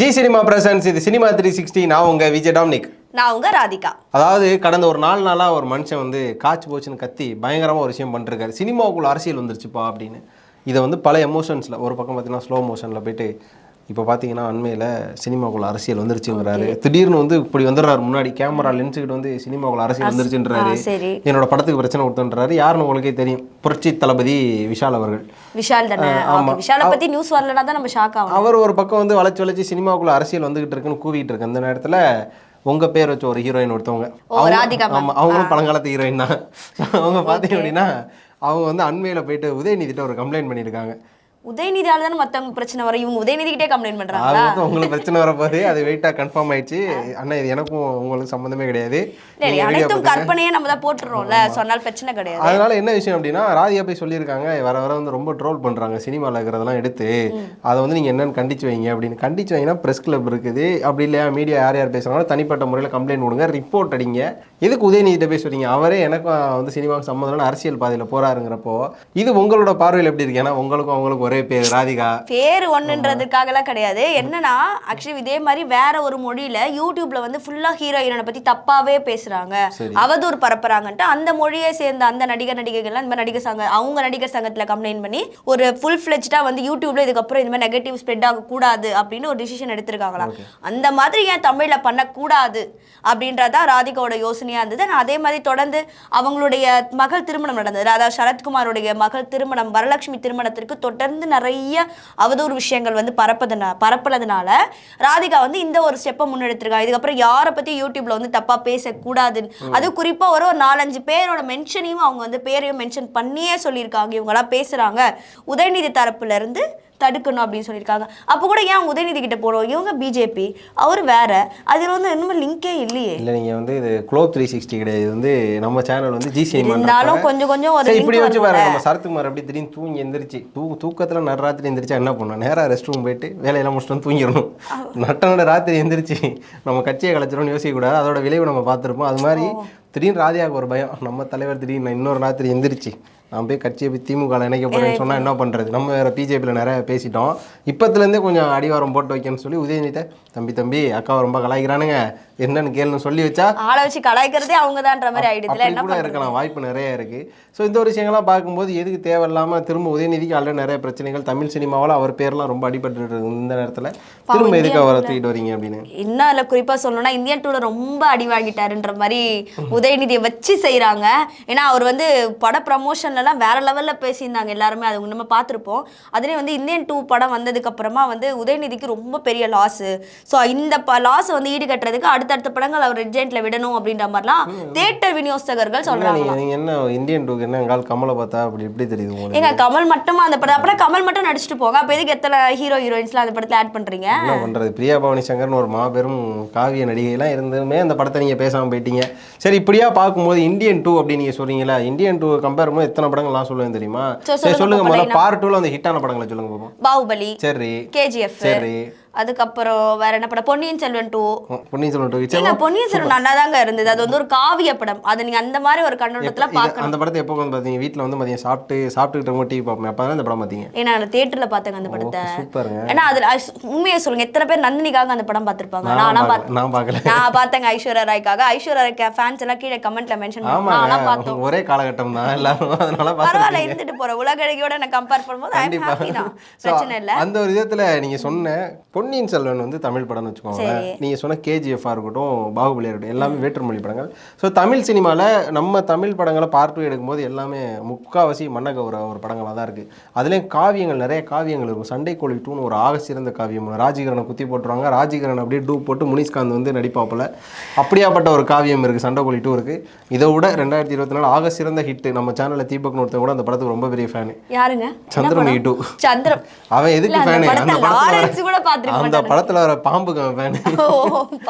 G cinema presence இது cinema three sixty நான் உங்க விஜய் டாமினிக். நான் உங்க ராதிகா. அதாவது கடந்த ஒரு நாலு நாளாக ஒரு மனுஷன் வந்து காய்ச்சி போச்சுன்னு கத்தி பயங்கரமாக ஒரு விஷயம் பண்ணிருக்காரு. சினிமாவுக்குள்ள அரசியல் வந்துருச்சுப்பா அப்படின்னு. இதை வந்து பல எமோஷன்ஸில் ஒரு பக்கம் பார்த்தீங்கன்னா ஸ்லோ மோஷனில் போயிட்டு இப்போ பார்த்தீங்கன்னா அண்மையில் சினிமாவுக்குள்ள அரசியல் வந்துருச்சுங்கிறாரு. திடீர்னு வந்து இப்படி வந்துடுறாரு முன்னாடி கேமரா லென்ஸுக்கிட்டு வந்து சினிமாவுக்குள்ள அரசியல் வந்துருச்சுன்றாரு. என்னோட படத்துக்கு பிரச்சனை கொடுத்துன்றாரு. யாருன்னு உங்களுக்கே தெரியும். புரட்சி தளபதி விஷால் அவர்கள். விஷால் ஓகே விஷாலை பத்தி நியூஸ் வரலனா தான் நம்ம ஷாக் ஆகும் அவர் ஒரு பக்கம் வந்து வளைச்சு வளைச்சு சினிமாவுக்குள்ள அரசியல் வந்துகிட்டு இருக்குன்னு கூவிட்டு இருக்கு. அந்த நேரத்துல உங்க பேர் வச்ச ஒரு ஹீரோயின் ஒருத்தவங்க. ஆமா அவங்களும் பழங்காலத்து ஹீரோயின் தான். அவங்க பார்த்தீங்க அப்படின்னா அவங்க வந்து அண்மையில போயிட்டு உதயநிதிட்ட ஒரு கம்ப்ளைண்ட் பண்ணியிருக்காங்க. உதயநிதியால தானே மத்தவங்க பிரச்சனை வரும். இவங்க உதயநிதி கிட்டே கம்ப்ளைண்ட் அது பண்றாங்களா மொத்தம் உங்களுக்கு பிரச்சனை வரப்போது அது வெயிட்டாக கன்ஃபார்ம் ஆயிடுச்சு. அண்ணா இது எனக்கும் உங்களுக்கு சம்மந்தமே கிடையாது. அனைத்தும். கற்பனையே நம்ம தான் போட்டுறோம்ல சொன்னால் பிரச்சனை கிடையாது. அதனால என்ன விஷயம் அப்படின்னா ராதியா போய் சொல்லியிருக்காங்க வர வர வந்து ரொம்ப ட்ரோல் பண்றாங்க சினிமாவில் இருக்கிறதெல்லாம் எடுத்து. அதை வந்து நீங்க என்னன்னு கண்டிச்சு வைங்க அப்படின்னு. கண்டிச்சு வைங்கன்னா ப்ரெஸ் கிளப் இருக்குது. அப்படி இல்லையா மீடியா யார் யார் பேசுறாங்களோ தனிப்பட்ட முறையில் கம்ப்ளைண்ட் கொடுங்க ரிப்போர்ட் அடிங்க. எதுக்கு உதயநிதிட்ட போய் சொல்றீங்க? அவரே எனக்கும் வந்து சினிமாவுக்கு சம்மந்தம் இல்ல, அரசியல் பாதையில் போறாருங்கிறப்போ இது உங்களோட பார்வையில் எப்படி இருக்கு? ஏன்னா உங்களுக்கும் அவங்களுக்கும் ஒரே பேர் ராதிகா. பேர் ஒண்ணுன்றதுக்காகலாம் கிடையாது. என்னன்னா ஆக்சுவலி இதே மாதிரி வேற ஒரு மொழியில யூடியூப்ல வந்து ஃபுல்லா ஹீரோயினை பத்தி தப்பாவே பேசுறாங்க. அவதூறு பரப்புறாங்கன்ட்டு அந்த மொழியை சேர்ந்த அந்த நடிகர் நடிகைகள்லாம் இந்த மாதிரி நடிகர் சங்க அவங்க நடிகர் சங்கத்துல கம்ப்ளைண்ட் பண்ணி ஒரு ஃபுல் ஃபிளெஜ்டா வந்து யூடியூப்ல இதுக்கப்புறம் இந்த மாதிரி நெகட்டிவ் ஸ்ப்ரெட் ஆகக்கூடாது அப்படின்னு ஒரு டிசிஷன் எடுத்திருக்காங்களாம். அந்த மாதிரி ஏன் தமிழ்ல பண்ணக்கூடாது அப்படின்றதா ராதிகாவோட யோசனையா இருந்தது. நான் அதே மாதிரி தொடர்ந்து அவங்களுடைய மகள் திருமணம் நடந்தது. அதாவது சரத்குமாரோடைய மகள் திருமணம் வரலட்சுமி திருமணத்திற்கு தொடர்ந்து நிறைய அவதூறு விஷயங்கள் வந்து பரப்பதுனா பரப்புனதுனால ராதிகா வந்து இந்த ஒரு ஸ்டெப்பை முன்னெடுத்திருக்காங்க இதுக்கப்புறம் யாரை பத்தி யூடியூப்ல வந்து தப்பா பேசக்கூடாது அது குறிப்பா ஒரு ஒரு நாலஞ்சு பேரோட மென்ஷனையும் அவங்க வந்து பேரையும் மென்ஷன் பண்ணியே சொல்லியிருக்காங்க. இவங்கெல்லாம் பேசுறாங்க. உதயநிதி தரப்புல இருந்து தடுக்கணும் அப்படின்னு சொல்லியிருக்காங்க. அப்போ கூட ஏன் உதயநிதி கிட்ட போறோம்? இவங்க பிஜேபி அவர் வேற. அதுல வந்து இன்னும் லிங்கே இல்லையே. இல்ல நீங்க வந்து இது குளோப் த்ரீ சிக்ஸ்டி கிடையாது. இது வந்து நம்ம சேனல் வந்து ஜி சினிமா இருந்தாலும் கொஞ்சம் கொஞ்சம் ஒரு இப்படி வச்சு. பாருங்க. நம்ம சரத்குமார் அப்படி திடீர்னு தூங்கி எந்திரிச்சு தூ தூக்கத்துல நடுராத்திரி எந்திரிச்சா என்ன பண்ணும்? நேரா ரெஸ்ட் ரூம் போயிட்டு வேலையெல்லாம் முடிச்சுட்டு வந்து தூங்கிடணும். நட்டனோட ராத்திரி எந்திரிச்சு நம்ம கட்சியை கலைச்சிடணும்னு யோசிக்க கூடாது அதோட விளைவு நம்ம பார்த்துருப்போம். அது மாதிரி திடீர்னு ராதியாவுக்கு ஒரு பயம். நம்ம தலைவர் திடீர்னு இன்னொரு ராத்திரி எந்திரிச்சு நான் போய் கட்சியை போய் திமுக இணைக்க போறேன்னு சொன்னா என்ன பண்றது? நம்ம வேற பிஜேபியில் நிறைய பேசிட்டோம். இப்பத்துலேருந்தே கொஞ்சம் அடிவாரம் போட்டு வைக்கணும்னு சொல்லி உதயநிதிட்ட தம்பி தம்பி அக்காவை ரொம்ப கலாய்க்கிறானுங்க. என்னன்னு கேளுன்னு சொல்லி வச்சா ஆளை வச்சு கலாய்க்கிறதே அவங்கதான்ற மாதிரி ஆயிடுதுல. என்ன கூட இருக்கலாம். வாய்ப்பு நிறைய இருக்கு. ஸோ இந்த ஒரு விஷயங்கள்லாம் பார்க்கும்போது எதுக்கு தேவையில்லாம திரும்ப உதயநிதிக்கு ஆல்ரெடி நிறைய பிரச்சனைகள் தமிழ் சினிமாவில் அவர் பேர்லாம் ரொம்ப அடிபட்டு இருக்கு இந்த நேரத்துல. திரும்ப எதுக்கு அவரை தூக்கிட்டு வரீங்க அப்படின்னு? இன்னும் அதில் குறிப்பாக சொல்லணும்னா இந்தியன் டூல ரொம்ப அடி வாங்கிட்டாருன்ற மாதிரி உதயநிதியை வச்சு செய்கிறாங்க ஏன்னா அவர் வந்து பட ப்ரமோஷன்லலாம் வேற லெவலில் பேசியிருந்தாங்க எல்லாருமே. அது நம்ம பார்த்துருப்போம். அதுலேயும் வந்து இந்தியன் டூ படம் வந்ததுக்கு அப்புறமா வந்து உதயநிதிக்கு ரொம்ப பெரிய லாஸு ஸோ இந்த ப லாஸை வந்து ஈடுகட்டுறதுக்கு அடுத்தடுத்த படங்கள் அவர் ரெட்ஜென்ட்ல விடணும் அப்படின்ற மாதிரிலாம் தேட்டர் விநியோகஸ்தகர்கள் என்ன சொல்றாங்க. நீங்க நீங்க என்ன இந்தியன் டூக்கு என்ன எங்கால் கமலை பார்த்தா அப்படி எப்படி தெரியுது ஏங்க கமல் மட்டுமா அந்த படம்? அப்புறம் கமல் மட்டும் நடிச்சுட்டு போங்க. அப்போ எதுக்கு எத்தனை ஹீரோ ஹீரோயின்ஸ்லாம் அந்த படத்தில் ஆட் பண்றீங்க? என்ன பண்றது? பிரியா பவானி சங்கர்னு ஒரு மாபெரும் காவிய நடிகைலாம் இருந்துமே அந்த படத்தை நீங்க பேசாம போயிட்டீங்க. சரி இப்படியா பார்க்கும்போது இந்தியன் டூ அப்படி நீங்க சொல்றீங்களா இந்தியன் டூ கம்பேர் பண்ணும்போது எத்தனை படங்கள்லாம் சொல்லுவேன் தெரியுமா? சரி, சொல்லுங்க முதல்ல பார்ட் டூல அந்த ஹிட்டான படங்களை சொல்லுங்க பாப்போம். பாகுபலி சரி. கேஜிஎஃப் சரி. அதுக்கப்புறம் வேற என்ன படம்? பொன்னியின் செல்வன் டூ பொன்னியின் செல்வன் டூ ஏங்க பொன்னியின் செல்வன் நல்லா தாங்க இருந்தது. அது வந்து ஒரு காவிய படம். அது நீங்க அந்த மாதிரி ஒரு கண்ணோட்டத்துல பார்க்கணும். அந்த படத்தை எப்போ வந்து பார்த்தீங்க வீட்டில் வந்து மதியம் சாப்பிட்டு சாப்பிட்டுக்கிட்டு இருக்கும் டிவி பார்ப்போம். அப்போ தான் இந்த படம் பார்த்தீங்க ஏன்னா நான் தியேட்டர்ல பார்த்தேங்க அந்த படத்தை. ஏன்னா அதுல உண்மையை சொல்லுங்க எத்தனை பேர் நந்தினிக்காக அந்த படம் பார்த்திருப்பாங்க? நான் நானா பார்க்கல. நான் பார்த்தேங்க ஐஸ்வர்யா ராய்க்காக. ஐஸ்வர்யா ராய்க்கு ஃபேன்ஸ் எல்லாம் கீழே கமெண்ட்ல மென்ஷன் பண்ணுவாங்க பார்த்தோம். ஒரே காலகட்டம் தான் எல்லாரும். அதனால பரவாயில்ல இருந்துட்டு போற உலக அழகியோட நான் கம்பேர் பண்ணும்போது ஐ ஹாப்பி தான். பிரச்சனை இல்ல. அந்த ஒரு விதத்துல நீங்க சொன்ன பொன்னியின் செல்வன் வந்து தமிழ் படம்னு வச்சுக்கோங்களேன். சரி. நீங்க சொன்ன கேஜிஎஃப்ஆ இருக்கட்டும் பாகுபலியா இருக்கட்டும் எல்லாமே வேற்றுமொழி படங்கள். ஸோ தமிழ் சினிமால நம்ம தமிழ் படங்களை பார்ட் டூ எடுக்கும்போது எல்லாமே முக்காவாசி மன்னகௌர ஒரு படங்களாக தான் இருக்கு. அதுலேயும் காவியங்கள் நிறைய காவியங்கள் இருக்கும். சண்டை கோழி டூன்னு ஒரு ஆக சிறந்த காவியம். ராஜகிரனை குத்தி போட்டுருவாங்க. ராஜகிரன் அப்படியே டூ போட்டு முனிஷ்காந்த் வந்து நடிப்பாப்புல. அப்படியாப்பட்ட ஒரு காவியம் இருக்கு. சண்டை கோழி டூ இருக்கு. இதை விட ரெண்டாயிரத்தி இருபத்தி நாலு ஆக சிறந்த ஹிட் நம்ம சேனல்ல தீபக்னு ஒருத்தன் கூட அந்த படத்துக்கு ரொம்ப பெரிய ஃபேனு யாருங்க? சந்திரமுகி? டூ. சந்திரம். அவன் எதுக்கு அந்த ஃபேனு படத்தை அந்த லாரன்ஸ் கூட வர- பார்த்திருக்க அந்த படத்துல வர பாம்புக்கு அவன்?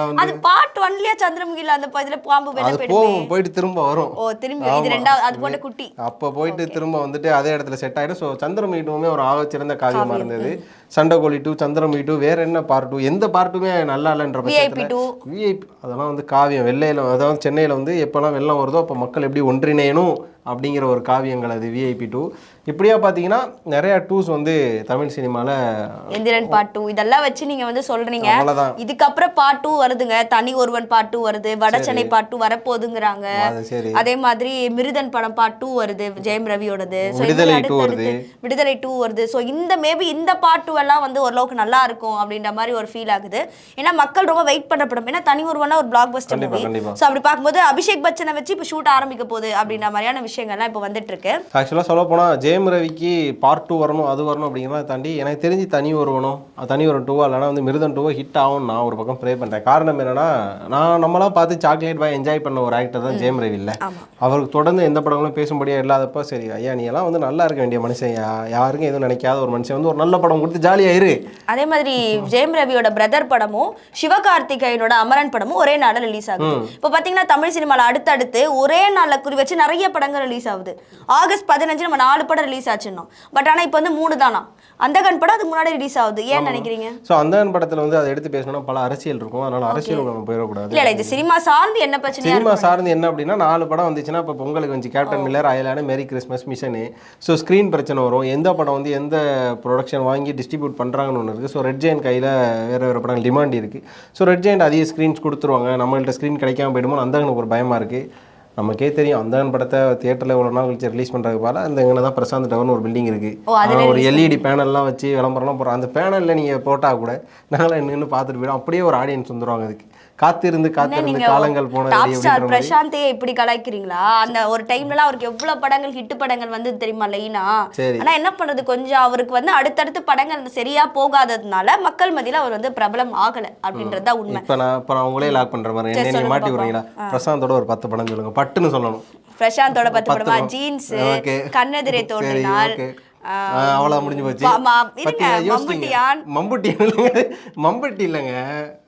வந்து- அது பார்ட் ஒன்லயா சந்திரமுகில அந்த இதுல பாம்பு அது போயிடுமே போயிட்டு திரும்ப வரும். ஓ திரும்பி இது ரெண்டாவது அது போட்ட குட்டி. அப்போ போயிட்டு திரும்ப வந்துட்டு அதே இடத்துல செட் ஆயிடும். ஸோ சந்திரமுகிட்டுமே ஒரு ஆகச்சிறந்த காவியமா இருந்தது. சண்டைக்கோழி டூ சந்திரமுகி டூ வேற என்ன பார்ட் டூ எந்த பார்ட்டுமே நல்லா இல்லைன்ற பட்சத்தில். விஐபி அதெல்லாம் வந்து காவியம். வெள்ளையில அதாவது சென்னையில வந்து எப்போல்லாம் வெள்ளம் வருதோ அப்போ மக்கள் எப்படி ஒன்றிணையணும்? அப்படிங்கிற ஒரு காவியங்கள் அது விஐபி டூ இப்படியா பார்த்தீங்கன்னா நிறைய டூஸ் வந்து தமிழ் சினிமாவில் எந்திரன் பார்ட் டூ இதெல்லாம் வச்சு நீங்க வந்து சொல்றீங்க. அவ்வளோதான் இதுக்கப்புறம் பார்ட் டூ வருதுங்க. தனி ஒருவன் பார்ட் டூ வருது. வடச்சென்னை பார்ட் டூ வரப்போகுதுங்கிறாங்க. அது மாதிரி மிருதன் படம் பார்ட் டூ வருது ஜெயம் ரவியோடது. விடுதலை two அடுத்து விடுதலை டூ வருது. ஸோ இந்த மேபி இந்த பார்ட் டூ எல்லாம் வந்து ஓரளவுக்கு நல்லா இருக்கும் அப்படின்ற மாதிரி ஒரு ஃபீல் ஆகுது. ஏன்னா மக்கள் ரொம்ப வெயிட் பண்ற படம். ஏன்னா தனி ஒருவனா ஒரு பிளாக் பஸ்டர் மூவி. ஸோ அப்படி பார்க்கும்போது அபிஷேக் பச்சனை வச்சு இப்போ ஷூட் ஆரம்பிக்க போகுது அப்படின்ற மாதிரியான விஷயங்கள்லாம் இப்போ வந்துட்டு இருக்கு ஆக்சுவலாக சொல்ல போனால் ஜெயம் ரவிக்கு பார்ட் டூ வரணும் அது வரணும் அப்படிங்கிறத தாண்டி எனக்கு தெரிஞ்சு தனி ஒருவனும் தனி ஒரு டூவா இல்லைனா வந்து மிருதன் டூவோ ஹிட் ஆகும் நான் ஒரு பக்கம் ப்ரே பண்ணுறேன் காரணம் என்னன்னா நான் நம்மளாம் பார்த்து சாக்லேட் பாய் என்ஜாய் பண்ண ஒரு ஆக்டர் தான் ஜெயம் ரவி இல்லை. அவருக்கு தொடர்ந்து எந்த படங்களும் பேசும்படியா இல்லாதப்போ சரி ஐயா நீ எல்லாம் வந்து நல்லா இருக்க வேண்டிய மனுஷன். யாருக்கும் எதுவும் நினைக்காத ஒரு மனுஷன் வந்து ஒரு நல்ல படம் கொடுத்து ஜாலியா இரு. அதே மாதிரி ஜெயம் ரவியோட பிரதர் படமும் சிவகார்த்திகேயனோட அமரன் படமும் ஒரே நாள்ல ரிலீஸ் ஆகுது. இப்போ பாத்தீங்கன்னா தமிழ் சினிமால அடுத்தடுத்து ஒரே நாள்ல குறி வச்சு நிறைய படங்கள் ரிலீஸ் ஆகுது. ஆகஸ்ட் பதினஞ்சு நம்ம நாலு படம் ரிலீஸ் ஆச்சுன்னோம். பட் ஆனா இப்போ வந்து மூணு தானா? அந்த கண் படம் அதுக்கு முன்னாடி ரிலீஸ் ஆகுது. ஏன் நினைக்கிறீங்க? ஸோ அந்த படத்தில் வந்து அதை எடுத்து பேசணும்னா பல அரசியல் இருக்கும். அதனால அரசியல் நம்ம போயிடக்கூடாது. இல்ல இது சினிமா சார்ந்து என்ன பிரச்சனையா சினிமா சார்ந்து என்ன அப்படின்னா நாலு படம் வந்துச்சுன்னா இப்போ பொங்கலுக்கு வந்து Captain Miller Ayalaan Merry Christmas mission so screen பிரச்சனை வரும். எந்த படம் வந்து எந்த ப்ரொடக்ஷன் வாங்கி டிஸ்ட்ரிபியூட் பண்ணுறாங்கன்னு ஒன்று இருக்குது ஸோ ரெட் ஜெயின் கையில் வேறு வேறு படங்கள் டிமாண்ட் இருக்குது ஸோ ரெட் ஜெயின் அதிக ஸ்க்ரீன்ஸ் கொடுத்துருவாங்க. நம்மள்ட்ட ஸ்க்ரீன் கிடைக்காம போயிடுமோ அந்த ஒரு பயமாக இருக்குது நமக்கே தெரியும். அந்த படத்தை தியேட்டரில் இவ்வளோ நாள் கழிச்சு ரிலீஸ் பண்ணுறதுக்கு போல அந்த இங்கே தான் பிரசாந்த் டவர்னு ஒரு பில்டிங் இருக்குது ஒரு எல்இடி பேனல்லாம் வச்சு விளம்பரம்லாம் போடுறோம் அந்த பேனலில் நீங்கள் போட்டால் கூட நாங்களாம் நின்று பார்த்துட்டு போயிடும். அப்படியே ஒரு ஆடியன்ஸ் வந்துருவாங்க அதுக்கு. காத்திருந்து காத்திருந்து காலங்கள் போனது டாப் ஸ்டார் பிரசாந்தே இப்படி கலாய்க்கிறீங்களா? அந்த ஒரு டைம்லலாம் அவருக்கு எவ்வளவு படங்கள் ஹிட் படங்கள் வந்து தெரியுமா லைனா. ஆனா என்ன பண்றது? கொஞ்சம் அவருக்கு வந்து அடுத்தடுத்து படங்கள் சரியா போகாததுனால மக்கள் மத்தியில அவர் வந்து பிரபலம் ஆகல அப்படின்றது தான் உண்மை. இப்போ நான் இப்போ நான் உங்களே லாக் பண்ணுற மாதிரி என்ன மாட்டி விடுறீங்களா? பிரசாந்தோட ஒரு பத்து படம் சொல்லுங்க. பட்டுன்னு சொல்லணும். பிரசாந்தோட பத்து படமா. ஜீன்ஸ். கண்ணெதிரே தோன்றினால். அவ்வளோதான் முடிஞ்சு போச்சு. மம்புட்டியான். மம்பட்டி இல்லைங்க.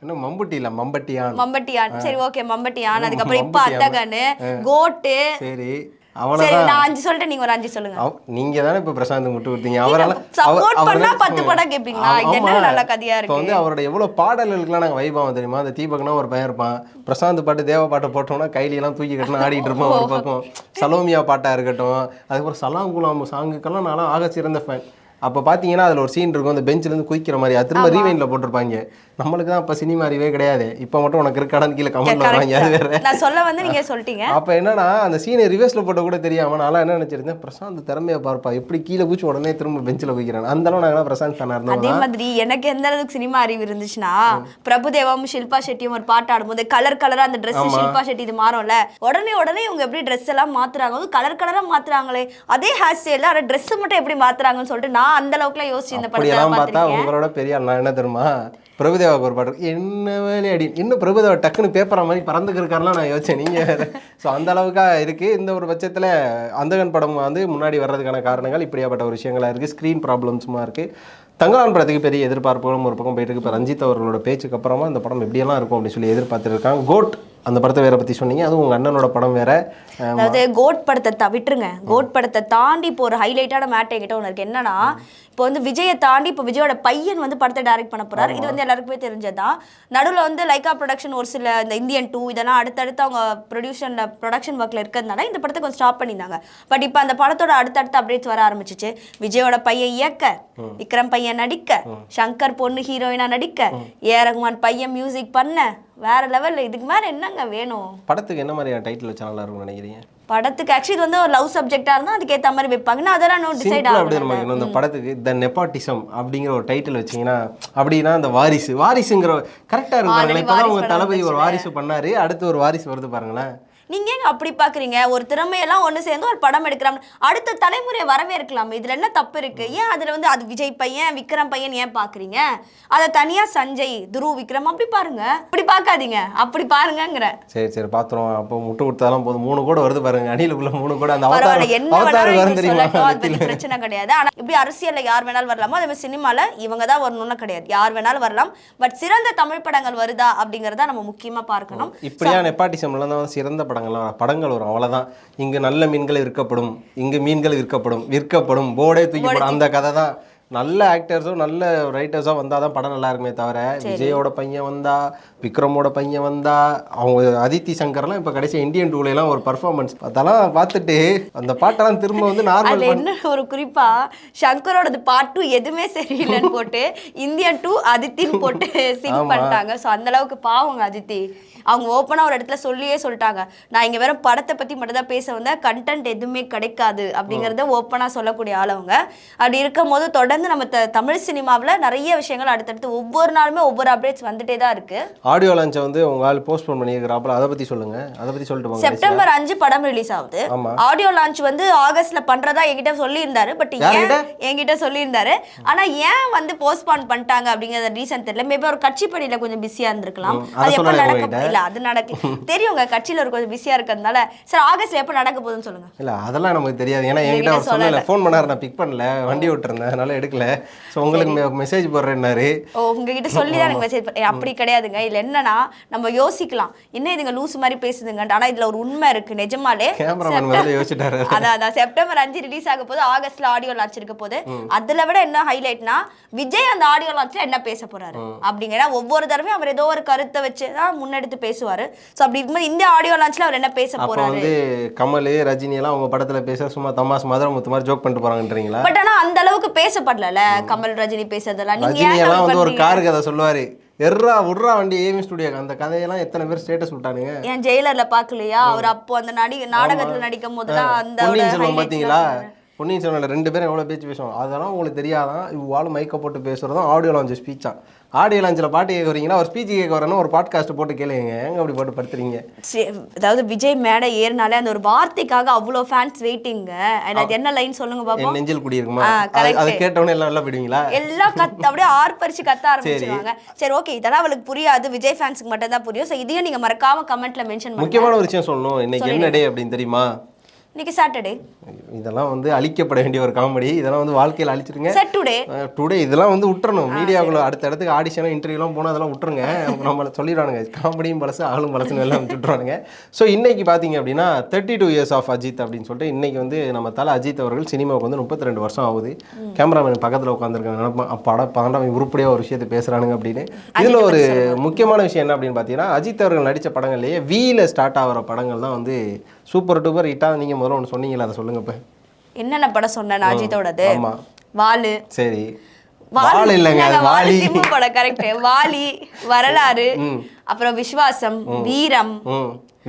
இன்னும் மம்புட்டி இல்லை மம்பட்டியான் மம்பட்டியான் சரி ஓகே மம்பட்டியான் அதுக்கப்புறம் இப்ப. அந்தகனு கோட்டு. சரி. சரி அவ்வளோதான் நான் அஞ்சு நீங்க ஒரு அஞ்சு சொல்லுங்க. நீங்க தானே இப்ப பிரசாந்த் முட்டு கொடுத்தீங்க? அவரால அவர் பண்ணா பத்து படம் என்ன நல்ல கதையா வந்து அவரோட எவ்வளவு பாடல்களுக்குலாம் நாங்க வைபாவம் தெரியுமா? அந்த தீபக்னா ஒரு பையன் இருப்பான். பிரசாந்த் பாட்டு தேவ பாட்டை போட்டோம்னா கையில எல்லாம் தூக்கி கட்டினா ஆடிட்டு இருப்பான் ஒரு பக்கம். சலோமியா பாட்டா இருக்கட்டும். அதுக்கப்புறம் சலாம் குலாம் சாங்குக்கெல்லாம் நான் ஆக சிறந்த ஃபேன் அப்போ பார்த்தீங்கன்னா அதில் ஒரு சீன் இருக்கும். அந்த பெஞ்சில் இருந்து குதிக்கிற மாதிரி. அது திரும்ப ரீவைண்டில் போட்டிருப்பாங்க. நம்மளுக்கு தான் அப்போ சினிமா அறிவே கிடையாது. இப்போ மட்டும் உனக்கு இருக்காடான்னு கீழே கமெண்ட்ல வராங்க. அது வேற. நான் சொல்ல வந்து நீங்க சொல்லிட்டீங்க. அப்ப என்னன்னா அந்த சீனை ரிவர்ஸ்ல போட்ட கூட தெரியாம நான் என்ன நினைச்சிருந்தேன் பிரசாந்த் திறமையா பார்ப்பா. எப்படி கீழே குச்சி உடனே திரும்ப பெஞ்சில் வைக்கிறான் அந்த அளவு நாங்க பிரசாந்த் அதே இருந்தோம் மாதிரி எனக்கு எந்த அளவுக்கு சினிமா அறிவு இருந்துச்சுன்னா பிரபுதேவம் ஷில்பா ஷெட்டியும் ஒரு பாட்டு ஆடும்போது கலர் கலரா அந்த Dress ஷில்பா ஷெட்டி இது மாறும்ல. உடனே உடனே இவங்க எப்படி Dress எல்லாம் மாத்துறாங்க கலர் கலரா மாத்துறாங்களே. அதே ஹேர் ஸ்டைல ஆனா Dress மட்டும் எப்படி மாத்துறாங்கன்னு சொல்லிட்டு நான் அந்த அளவுக்குலாம் யோசிச்சு இந்த படத்தை பார்த்தா உங்களோட பெரிய நான் என்ன தெரியுமா? பிரபுதேவா ஒரு பாட்டு என்ன வேலை அடி இன்னும் பிரபுதேவா டக்குன்னு பேப்பரா மாதிரி பறந்துக்கிருக்காருலாம் நான் யோசிச்சேன். நீங்கள் ஸோ அந்த அளவுக்காக இருக்குது இந்த ஒரு பட்சத்தில் அந்தகன் படம் வந்து முன்னாடி வர்றதுக்கான காரணங்கள் இப்படியாப்பட்ட ஒரு விஷயங்களாக இருக்குது ஸ்க்ரீன் ப்ராப்ளம்ஸுமா இருக்குது தங்கலான் படத்துக்கு பெரிய எதிர்பார்ப்புகளும் ஒரு பக்கம் போயிட்டு இருக்கு இப்போ ரஞ்சித் அவர்களோட பேச்சுக்கு அப்புறமா அந்த படம் எப்படியெல்லாம் இருக்கும் அப்படின்னு சொல்லி எதிர்பார்த்துருக்காங்க. கோட் அந்த படத்தை வேற பத்தி சொன்னீங்க. அதுவும் உங்க அண்ணனோட படம் வேற. அதாவது கோட் படத்தை த விட்டுருங்க கோட் படத்தை தாண்டி இப்போ ஒரு ஹைலைட்டான மேட் என்கிட்ட ஒன்று இருக்கு. என்னன்னா இப்போ வந்து விஜயை தாண்டி இப்போ விஜயோட பையன் வந்து படத்தை டைரக்ட் பண்ண போறாரு. இது வந்து எல்லாருக்குமே தெரிஞ்சதுதான். நடுவில் வந்து லைகா ப்ரொடக்ஷன் ஒரு சில இந்த இந்தியன் டூ இதெல்லாம் அடுத்தடுத்து அவங்க ப்ரொடியூஷனில் ப்ரொடக்ஷன் ஒர்க்கில் இருக்கிறதுனால இந்த படத்தை கொஞ்சம் ஸ்டாப் பண்ணியிருந்தாங்க. பட் இப்போ அந்த படத்தோட அடுத்தடுத்த அப்டேட்ஸ் வர ஆரம்பிச்சிச்சு. விஜயோட பையன் இயக்க விக்ரம் பையன் நடிக்க சங்கர் பொண்ணு ஹீரோயினா நடிக்க ஏ ரகுமான் பையன் மியூசிக் பண்ண வேற லெவலில் இதுக்கு மேலே என்னங்க வேணும்? படத்துக்கு என்ன மாதிரியான டைட்டில் வச்சா நல்லா இருக்கும்னு நினைக்கிறீங்க? படத்துக்கு ஆக்சுவலி இது வந்து ஒரு லவ் சப்ஜெக்டா இருந்தா அதுக்கு ஏத்த மாதிரி வைப்பாங்க. நான் அதெல்லாம் இன்னும் டிசைட் வைக்கணும். இந்த படத்துக்கு த நெப்பாட்டிசம் அப்படிங்கிற ஒரு டைட்டில் வச்சீங்கன்னா அப்படின்னா அந்த வாரிசு. வாரிசுங்கிற கரெக்டா இருக்கு Already பாருங்களேன் இப்பதான் வாரிசு உங்க படம் தளபதி ஒரு. வாரிசு பண்ணாரு. அடுத்து ஒரு வாரிசு வருது பாருங்களேன். நீங்க ஏங்க அப்படி பாக்குறீங்க? ஒரு திறமையெல்லாம் ஒண்ணு சேர்ந்து ஒரு படம் எடுக்கலாம் அடுத்த தலைமுறையை வரவேற்கலாம். இதுல என்ன தப்பு இருக்கு? ஏன் அதுல வந்து அது விஜய் பையன் விக்ரம் பையன் ஏன் பாக்குறீங்க? அதை தனியா சஞ்சய் துருவ் விக்ரம் அப்படி பாருங்க. அப்படி பார்க்காதீங்க அப்படி பாருங்கங்கிற. சரி சரி பாத்துறோம் அப்போ முட்டு கொடுத்தாலும் போதும். மூணு கூட வருது பாருங்க. அணிலுக்குள்ள மூணு கூட. அந்த என்ன வேணாலும் பிரச்சனை கிடையாது. ஆனா இப்படி அரசியல்ல யார் வேணாலும் வரலாமோ? அதே மாதிரி சினிமால இவங்க தான் வரணும்னு கிடையாது. யார் வேணாலும் வரலாம். பட் சிறந்த தமிழ் படங்கள் வருதா அப்படிங்கறத நம்ம முக்கியமா பார்க்கணும். இப்படியா நெப்பாட்டிசம்லாம் தான் சிறந்த படங்கள்லாம் படங்கள் வரும். அவ்வளவுதான். இங்கு நல்ல மீன்கள் விற்கப்படும். இங்கு மீன்கள் விற்கப்படும். விற்கப்படும். போர்டே தூக்கி போடும் அந்த கதை தான் நல்ல ஆக்டர்ஸும் நல்ல ரைட்டர்ஸும் வந்தால் தான் படம் நல்லா இருக்குமே தவிர விஜயோட பையன் வந்தா விக்ரமோட பையன் வந்தா அவங்க அதித்தி சங்கர்லாம் இப்போ கடைசி இந்தியன் டூலாம் ஒரு பர்ஃபார்மன்ஸ் அதெல்லாம் பார்த்துட்டு அந்த பாட்டெல்லாம் திரும்ப வந்து நார்மல் என்ன ஒரு குறிப்பா சங்கரோடது பார்ட் டூ எதுவுமே சரியில்லைன்னு போட்டு இந்தியன் டூ அதித்தின்னு போட்டு சிங் பண்ணிட்டாங்க. ஸோ அந்த அளவுக்கு பாவங்க அதித்தி. அவங்க ஓப்பனா ஒரு இடத்துல சொல்லியே சொல்லிட்டாங்க. நான் இங்க வெறும் படத்தை பத்தி மட்டும் தான் பேச வந்தேன். கண்டென்ட் எதுவுமே கிடைக்காது அப்படிங்கறத ஓப்பனா சொல்லக்கூடிய ஆள் அவங்க அப்படி இருக்கும் போது தொடர்ந்து நம்ம த- தமிழ் சினிமாவுல நிறைய விஷயங்கள் அடுத்தடுத்து ஒவ்வொரு நாளுமே ஒவ்வொரு அப்டேட்ஸ் வந்துட்டே தான் இருக்கு. ஆடியோ லான்ச்சை வந்து உங்க ஆள் போஸ்ட்போன் பண்ணியிருக்கிறாப்புல அதை பத்தி சொல்லுங்க. அதை பத்தி சொல்லிட்டு. செப்டம்பர் அஞ்சு படம் ரிலீஸ் ஆகுது. ஆடியோ லான்ச் வந்து ஆகஸ்ட்ல பண்றதா என்கிட்ட சொல்லியிருந்தாரு. பட் ஏன்? என்கிட்ட சொல்லியிருந்தாரு. ஆனா ஏன் வந்து போஸ்ட்பான் பண்ணிட்டாங்க அப்படிங்கறது ரீசன் தெரியல. மேபி ஒரு கட்சி பணியில கொஞ்சம் பிஸியா இருந்திருக்கலாம். அதை எப்ப நடக்க? இல்ல அது நடக்க தெரியுங்க கட்சியில ஒரு கொஞ்சம் பிஸியா இருக்கிறதுனால. சரி ஆகஸ்ட்ல எப்ப நடக்க போகுதுன்னு சொல்லுங்க. இல்ல அதெல்லாம் நமக்கு தெரியாது. ஏன்னா என்கிட்ட அவர் சொல்லல. ஃபோன் பண்ணாரு நான் பிக் பண்ணல. வண்டி விட்டுருந்தேன். அதனால எடுக்கல. ஸோ உங்களுக்கு மெசேஜ் போடுறேன்னாரு. உங்ககிட்ட சொல்லி தான் எனக்கு மெசேஜ் அப்படி கிடையாதுங்க. இதுல என்னன்னா நம்ம யோசிக்கலாம். என்ன இதுங்க லூஸ் மாதிரி பேசுதுங்க ஆனா இதுல ஒரு உண்மை இருக்கு. நிஜமாலே யோசிச்சுட்டாரு. அதான் அதான். செப்டம்பர் அஞ்சு ரிலீஸ் ஆக போது ஆகஸ்ட்ல ஆடியோ லான்ச் இருக்க போது அதுல விட என்ன ஹைலைட்னா விஜய் அந்த ஆடியோ லான்ச்ல என்ன பேச போறாரு? அப்படிங்கிற ஒவ்வொரு தடவையும் அவர் ஏதோ ஒரு கருத்தை வச்சு தான் முன்னெடுத்து பேசுவாரு. சோ அப்படி இருக்கும்போது இந்த ஆடியோ லான்ச்ல அவர் என்ன பேச போறாரு? வந்து கமல் ரஜினி எல்லாம் அவங்க படத்துல பேச சும்மா தமாஸ் மதுரை முத்து மாதிரி ஜோக் பண்ணிட்டு போறாங்கன்றீங்களா? பட் ஆனா அளவுக்கு பேசப்படல கமல் ரஜினி பேசுறதெல்லாம். நீங்க ரஜினி ஏன் எல்லாம் கமல் வந்து ஒரு? கார் கதை சொல்லுவாரு. எர்ரா விட்றா வண்டி ஏமி ஸ்டுடியோ அந்த கதையெல்லாம் எத்தனை பேர் ஸ்டேட்டஸ் விட்டானுங்க? ஏன் ஜெயிலர்ல பாக்கலையா? அவர் அப்போ அந்த நடிகை நாடகத்துல நடிக்கும் போதுதான் அந்த செல்வன் சொன்னாரு. பொன்னியின் செல்வன்ல ரெண்டு பேரும் எவ்வளோ பேச்சு பேசுவாங்க? அதெல்லாம் உங்களுக்கு தெரியாதான் இவ்வாறு மைக்க போட்டு பேசுறதும் ஆடியோ லான்ச் ஸ்பீச்சா ஆடியோ லான்ச்சில் பாட்டு கேட்க வரீங்கன்னா ஒரு ஸ்பீச் கேட்க வரேன்னா ஒரு பாட்காஸ்ட் போட்டு கேளுங்க. ஏங்க அப்படி போட்டு படுத்துறீங்க? அதாவது விஜய் மேடை ஏறினாலே அந்த ஒரு வார்த்தைக்காக அவ்வளோ ஃபேன்ஸ் வெயிட்டிங்க அது என்ன லைன் சொல்லுங்க பாப்போம்? நெஞ்சில் குடியிருக்குமா? ஆ, அது- கேட்டவொடனே எல்லாம் வெளில போயிடுவீங்களா? எல்லாம் கத் அப்படியே ஆர்ப்பரிச்சு கத்த ஆரம்பிச்சிருவாங்க. சரி ஓகே இதெல்லாம் அவளுக்கு புரியாது. விஜய் ஃபேன்ஸ்க்கு மட்டும் தான் புரியும். ஸோ இதையும் நீங்க மறக்காம கமெண்ட்ல மென்ஷன் முக்கியமான ஒரு விஷயம் சொல்லணும். இன்னைக்கு என்ன டே அப்படின்னு தெரியுமா? இன்னைக்கு சாட்டர்டே இதெல்லாம் வந்து அழிக்கப்பட வேண்டிய ஒரு காமெடி இதெல்லாம் வந்து வாழ்க்கையில் அழிச்சிருங்க. சார் டுடே டுடே இதெல்லாம் வந்து விட்டுறணும். மீடியாவுக்குள்ள அடுத்த இடத்துக்கு ஆடிஷன் இன்டர்வியூலாம் போனால் அதெல்லாம் விட்டுருங்க. நம்மள சொல்லிடுவானுங்க காமெடியும் பழசு ஆளும் பழசுன்னு எல்லாம் விட்டுருவானுங்க. ஸோ இன்னைக்கு பார்த்தீங்க அப்படின்னா thirty two years of Ajith அப்படின்னு சொல்லிட்டு இன்னைக்கு வந்து நம்ம தலை அஜித் அவர்கள் சினிமாவுக்கு வந்து முப்பத்தி ரெண்டு வருஷம் ஆகுது. கேமராமேன் பக்கத்தில் உட்காந்துருக்காங்க நினைப்பான் அப்பாடா பாண்டவன் உருப்படியாக ஒரு விஷயத்தை பேசுகிறானுங்க அப்படின்னு. இதில் ஒரு முக்கியமான விஷயம் என்ன அப்படின்னு பார்த்தீங்கன்னா அஜித் அவர்கள் நடித்த படங்கள்லேயே வீல ஸ்டார்ட் ஆகிற படங்கள் தான் வந்து சூப்பர் டூப்பர் ஹிட்டாக நீங்கள் முதல்ல ஒன்று சொன்னீங்களா அதை சொல்லுங்க இப்போ. என்னென்ன படம் சொன்னேன் அஜித்தோடது? வாலு. சரி. வால் இல்லைங்க வாலு படம் கரெக்ட் வாலி வரலாறு அப்புறம் விஸ்வாசம் வீரம்.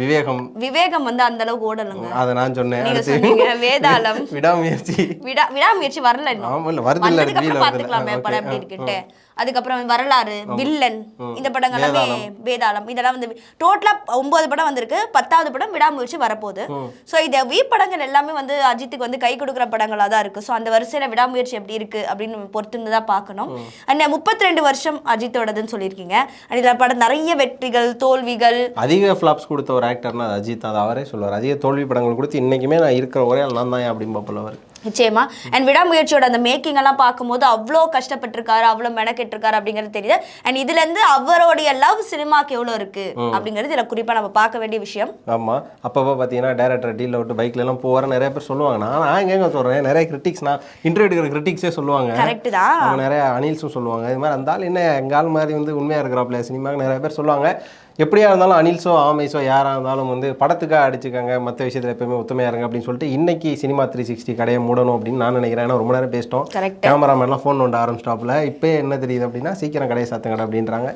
விவேகம். விவேகம் வந்து அந்த அளவுக்கு ஓடலைங்க. அதை நான் சொன்னேன். நீங்க சொன்னீங்க வேதாளம். விடாமுயற்சி. விடா விடாமுயற்சி வரல ஆமா இல்ல வருது இல்ல பாத்துக்கலாமே படம் எப்படி இருக்குன்ட்டு. அதுக்கப்புறம் வரலாறு வில்லன் இந்த படங்கள் எல்லாமே வேதாளம். இதெல்லாம் வந்து டோட்டலா ஒன்பது படம் வந்திருக்கு. பத்தாவது படம் விடாமுயற்சி வரப்போகுது. சோ இந்த வி படங்கள் எல்லாமே வந்து அஜித்துக்கு வந்து கை கொடுக்குற படங்களா தான் இருக்கு. சோ அந்த வரிசையில விடாமுயற்சி எப்படி இருக்கு அப்படின்னு பொறுத்திருந்து தான் பார்க்கணும். அண்ட் முப்பத்தி ரெண்டு வருஷம் அஜித்தோடதுன்னு சொல்லியிருக்கீங்க. அண்ட் இதுல படம் நிறைய வெற்றிகள் தோல்விகள். அதிக ஃப்ளாப்ஸ் கொடுத்த ஒரு ஆக்டர்னா அஜித் அது அவரே சொல்லுவார். அதிக தோல்வி படங்கள் கொடுத்து இன்னைக்குமே நான் இருக்கிற ஒரே நான் தான் அப்படின்னு பார்ப்பல அவர். நிச்சயமா. அண்ட் விடாமுயற்சியோட அந்த மேக்கிங் எல்லாம் பார்க்கும்போது அவ்வளோ கஷ்டப்பட்டிருக்காரு அவ்வளோ மெனக்கெட்டிருக்காரு அப்படிங்கிறது தெரியுது. அண்ட் இதுல இருந்து அவருடைய லவ் சினிமாக்கு எவ்வளோ இருக்கு அப்படிங்கிறது இதுல குறிப்பா நம்ம பார்க்க வேண்டிய விஷயம். ஆமாம் அப்பப்போ பார்த்தீங்கன்னா டேரக்டர் டீலில் விட்டு பைக்ல எல்லாம் போகிற நிறைய பேர் சொல்லுவாங்க. நான் நான் எங்கேங்க சொல்கிறேன் நிறைய கிரிட்டிக்ஸ் நான் இன்டர்வியூ எடுக்கிற கிரிட்டிக்ஸே சொல்லுவாங்க. கரெக்ட் தான். நிறைய அனில்ஸும் சொல்லுவாங்க. இது மாதிரி அந்த ஆள் என்ன எங்கள் ஆள் மாதிரி வந்து உண்மையாக இருக்கிறாப்புல சினிமாவுக்கு நிறைய பேர் சொல்லுவாங்க. எப்படியா இருந்தாலும் அனில்ஸோ ஆமைஸோ யாராக இருந்தாலும் வந்து படத்துக்காக அடிச்சுக்காங்க மற்ற விஷயத்தில் எப்பயுமே ஒத்துமையா இருங்க அப்படின்னு சொல்லிட்டு இன்னைக்கு சினிமா த்ரீ சிக்ஸ்டி கடையை மூடணும் அப்படின்னு நான் நினைக்கிறேன். ஏன்னா ரொம்ப நேரம் பேசிட்டோம். கேமராமேன்லாம் ஃபோன் நோண்ட ஆரம்பிச்சிட்டாப்புல. இப்போ என்ன தெரியுது அப்படின்னா சீக்கிரம் கடையை சாத்துங்கடா அப்படின்றாங்க.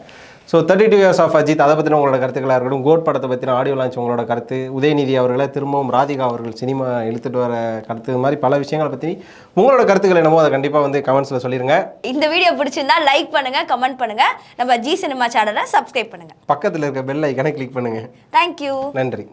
So thirty two years of Ajith அதை பற்றின உங்களோட கருத்துக்களாக இருக்கட்டும். கோட் படத்தை பற்றின ஆடியோ லான்ச் உங்களோட கருத்து. உதயநிதி அவர்களை திரும்பவும் ராதிகா அவர்கள் சினிமா இழுத்துட்டு வர கருத்து. இது மாதிரி பல விஷயங்களை பற்றி உங்களோட கருத்துக்கள் என்னமோ அதை கண்டிப்பாக வந்து கமெண்ட்ஸில் சொல்லிடுங்க இந்த வீடியோ பிடிச்சிருந்தா லைக் பண்ணுங்க கமெண்ட் பண்ணுங்க. நம்ம ஜி சினிமா சேனலை சப்ஸ்கிரைப் பண்ணுங்க. பக்கத்தில் இருக்க பெல் ஐக்கனை கிளிக் பண்ணுங்கள் தேங்க்யூ நன்றி.